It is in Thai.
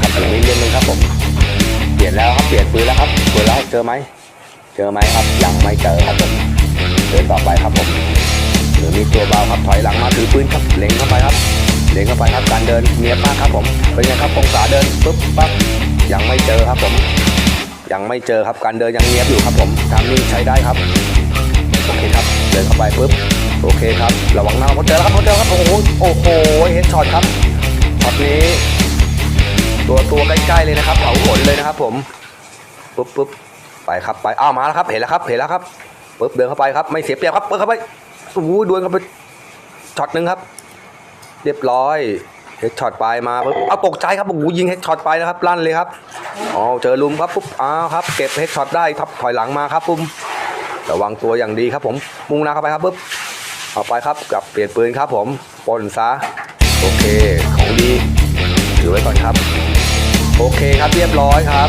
ครับถนนนี้เล่นนึงครับผม เปลี่ยนแล้วครับเปลี่ยนปืนแล้วครับปืนแล้วเจอไหมเจอไหมครับยังไม่เจอครับผมเดินต่อไปครับผมหรือมีตัวเบาครับถอยหลังมาถือปืนครับเล็งเข้าไปครับเล็งเข้าไปครับการเดินเนียบมากครับผมเป็นไงครับองศาเดินปุ๊บปั๊บยังไม่เจอครับผม ยังไม่เจอครับการเดินยังเนียบอยู่ครับผมทางนี้ใช้ได้ครับโอเคครับเดินเข้าไปปุ๊บโอเคครับระวังหน้าพอเจอแล้วครับพอเจอครับโอ้โหโอ้โหเห็นช็อตครับช็อตนี้ ตัวตัวใกล้ๆเลยนะครับเผาขนเลยนะครับ ผมปุ๊บปุ๊บไปครับไปอ้าวมาแล้วครับ เห็นแล้วครับ เห็นแล้วครับปุ๊บเดินเข้าไปครับ ไม่เสียเปรียบครับเปิดเข้าไปโอ้โหดวลเข้าไปช็อตหนึ่งครับ เรียบร้อยเฮดช็อตไปมาปุ๊บเอาตกใจครับโอ้โหยิงเฮดช็อตไปนะครับลั่นเลยครับอ๋อเจอลุมครับปุ๊บอ้าวครับเก็บเฮดช็อตได้ทับถอยหลังมาครับปุ๊บระวังตัวอย่างดีครับ ผมมุ่งหน้าเข้าไปครับปุ๊บเอาไปครับกลับเปลี่ยนปืนครับ ผมปนซะโอเค ของดีถือไว้ก่อนครับ โอเคครับเรียบร้อยครับ